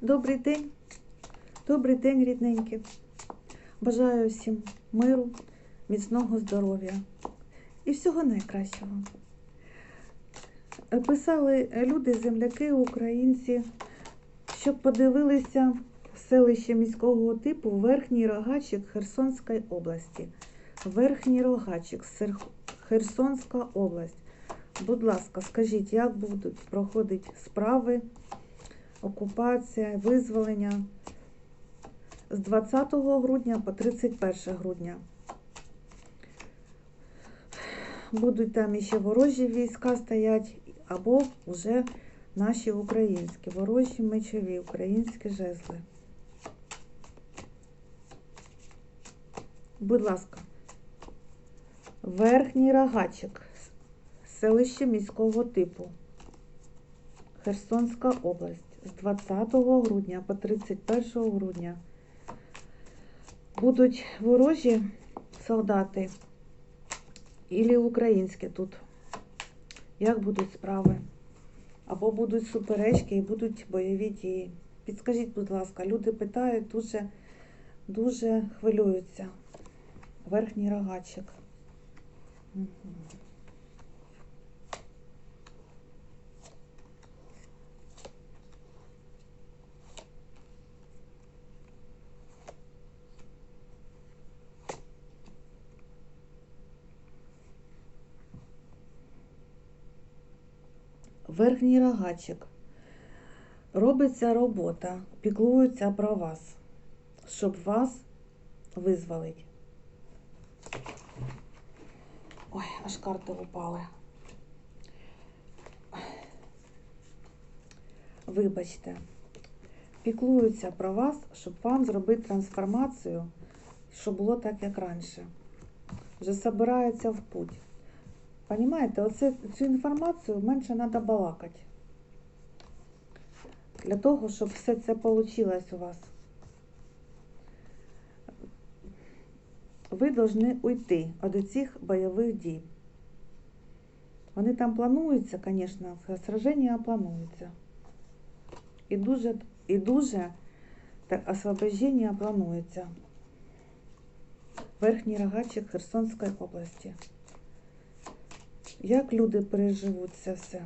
Добрий день, добрий день, рідненькі. Бажаю всім миру, міцного здоров'я і всього найкращого. Писали люди, земляки, українці, щоб подивилися селище міського типу Верхній Рогачик Херсонської області. Верхній Рогачик, Херсонська область. Будь ласка, скажіть, як будуть проходити справи, окупація, визволення. З 20 грудня по 31 грудня. Будуть там іще ворожі війська стоять, або вже наші українські, ворожі мечові, українські жезли. Будь ласка, верхній рогачик, селище міського типу, Херсонська область з 20 грудня по 31 грудня. Будуть ворожі солдати і українські тут. Як будуть справи? Або будуть суперечки і будуть бойові дії. Підскажіть, будь ласка, люди питають, дуже, дуже хвилюються. Верхній рогачик. Мгм. Верхній рогачик. Робиться робота, піклуються про вас, щоб вас визволити. Ой, аж карти упали. Вибачте, піклуються про вас, щоб вам зробити трансформацію, щоб було так, як раніше. Вже збираються в путь. Понимаєте, оце, цю інформацію менше треба балакати. Для того, щоб все це вийшло у вас. Ви повинні уйти від цих бойових дій. Вони там плануються, звісно, сраження плануються. І дуже, і дуже так, освобождення планується. Верхній рогачик Херсонської області. Як люди переживуть це все?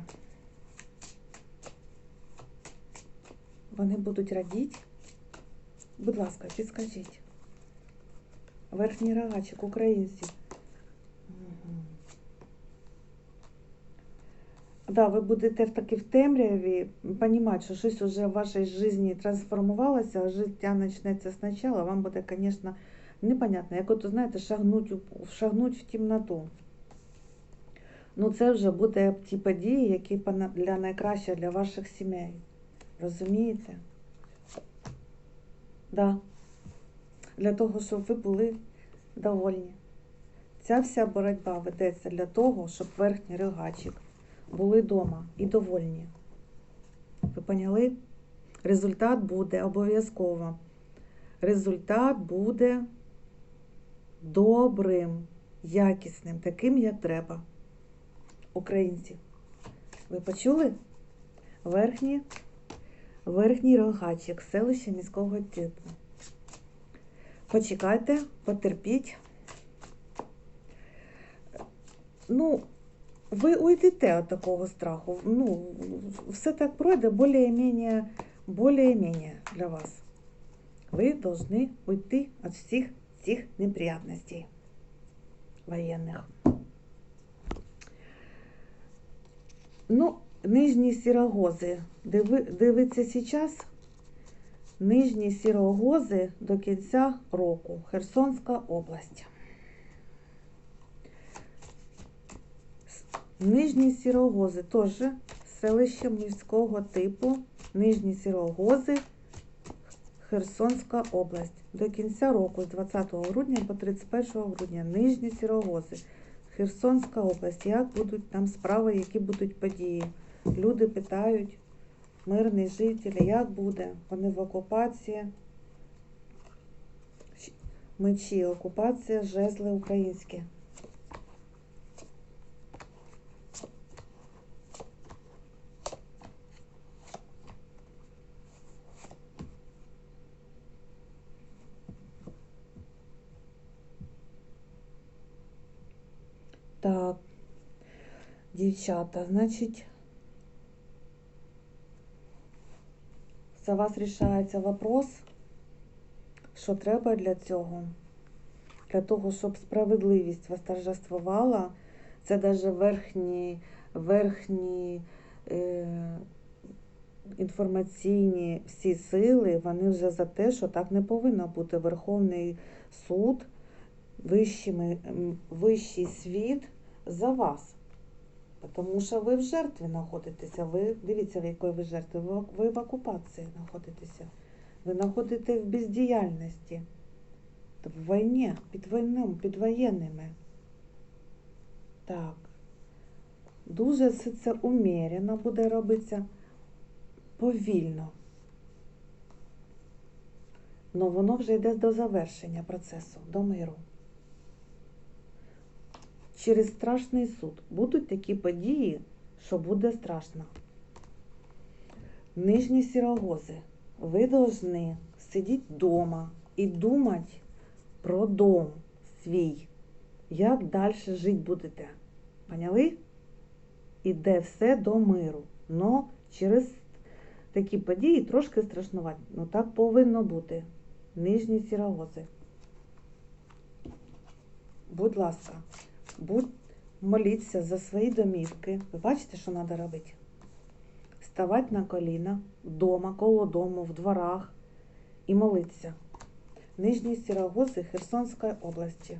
Вони будуть радіти? Будь ласка, підскажіть. Верхній рогачик, українці. Угу. Да, ви будете в таки в темряві розуміти, що щось вже в вашій житті трансформувалося, а життя почнеться спочатку, вам буде, звісно, непонятно. Як от, знаєте, шагнуть, шагнуть в темноту. Ну, це вже буде ті події, які для найкраще для ваших сімей. Розумієте? Да. Для того, щоб ви були довольні. Ця вся боротьба ведеться для того, щоб верхній ригачик були вдома і довольні. Ви поняли? Результат буде обов'язково. Результат буде добрим, якісним, таким, як треба українці. Ви почули? Верхній, верхній рогачик, селище міського типу. Почекайте, потерпіть. Ну, ви уйдете від такого страху. Ну, все так пройде більш-менш для вас. Ви повинні уйти від всіх цих неприятностей воєнних. Ну, нижні сірогози. Диви, дивиться зараз. Нижні сірогози до кінця року. Херсонська область. Нижні сірогози теж селище міського типу. Нижні сірогози. Херсонська область. До кінця року, з 20 грудня по 31 грудня. Нижні сірогози. Херсонська область. Як будуть там справи, які будуть події? Люди питають, мирні жителі, як буде? Вони в окупації. Мечі, окупація, жезли українські. Дівчата, значить, за вас рішається вопрос, що треба для цього. Для того, щоб справедливість восторжествувала, це навіть верхні, верхні е, інформаційні всі сили, вони вже за те, що так не повинно бути. Верховний суд, вищими, вищий світ за вас. Тому що ви в жертві знаходитеся. Ви дивіться, в якої ви жертві. Ви, в окупації знаходитеся. Ви знаходитесь в бездіяльності. В війні, під війною, під воєнними. Так. Дуже все це умірено буде робитися повільно. Но воно вже йде до завершення процесу, до миру. Через страшний суд будуть такі події, що буде страшно. Нижні сірогози, ви повинні сидіти вдома і думати про дом свій. Як далі жити будете? Поняли? Іде все до миру. Но через такі події трошки страшнувати. Ну так повинно бути. Нижні сірогози. Будь ласка, будь моліться за свої домівки. Ви бачите, що треба робити? Ставати на коліна вдома, коло дому, в дворах і молитися. Нижні Сірогози Херсонської області.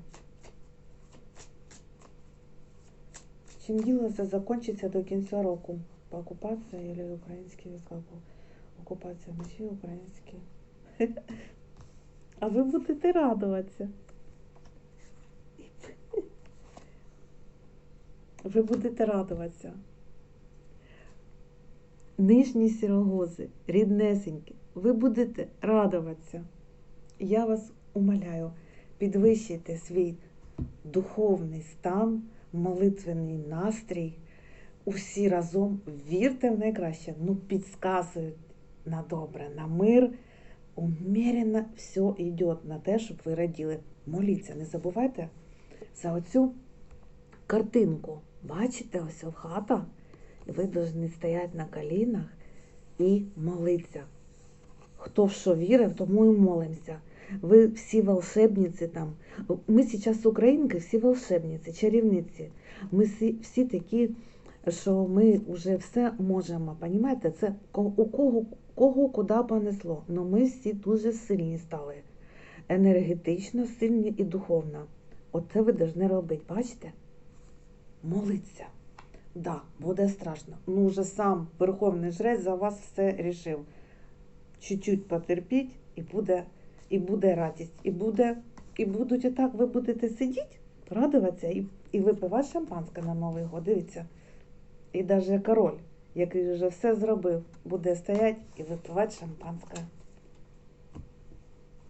Чим діло це закінчиться до кінця року? По окупації або українські війська? По окупація вночі українські. А ви будете радуватися. Ви будете радуватися. Нижні сірогози, ріднесенькі, ви будете радуватися. Я вас умоляю, підвищуйте свій духовний стан, молитвений настрій. Усі разом вірте в найкраще, ну підказують на добре, на мир. Умеренно все йде на те, щоб ви раділи. Моліться, не забувайте за оцю картинку. Бачите, ось хата, і ви повинні стояти на колінах і молитися. Хто в що вірив, тому і молимося. Ви всі волшебниці там. Ми зараз українки, всі волшебниці, чарівниці. Ми всі, всі такі, що ми вже все можемо. Понімаєте? Це у кого, кого куди понесло. Но ми всі дуже сильні стали. Енергетично сильні і духовно. Оце ви повинні робити, бачите? Молиться. Да, буде страшно. Ну, вже сам Верховний Жрець за вас все рішив. Чуть-чуть потерпіть, і буде, і буде радість. І буде, і будуть отак, ви будете сидіти, радуватися і, і випивати шампанське на Новий год. Дивіться. І навіть король, який вже все зробив, буде стояти і випивати шампанське.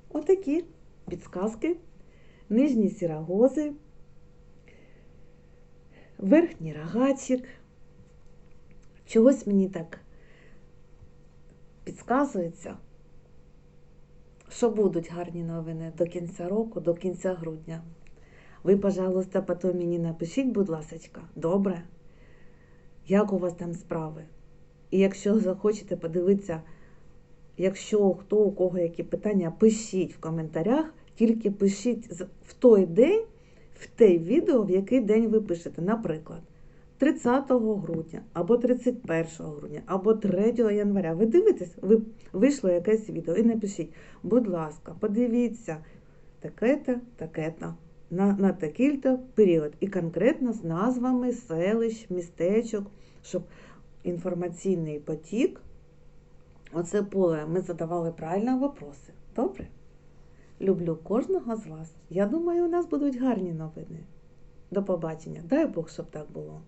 Отакі підсказки, нижні сірогози, верхній рогачик. Чогось мені так підказується, що будуть гарні новини до кінця року, до кінця грудня. Ви, пожалуйста, потім мені напишіть, будь ласка, добре, як у вас там справи. І якщо захочете подивитися, якщо хто у кого які питання, пишіть в коментарях, тільки пишіть в той день, в те відео, в який день ви пишете. Наприклад, 30 грудня, або 31 грудня, або 3 января. Ви дивитесь, ви вийшло якесь відео і напишіть, будь ласка, подивіться таке-то, таке-то. На, на такий-то період. І конкретно з назвами селищ, містечок, щоб інформаційний потік, оце поле, ми задавали правильно вопроси. Добре? Люблю кожного з вас. Я думаю, у нас будуть гарні новини. До побачення. Дай Бог, щоб так було.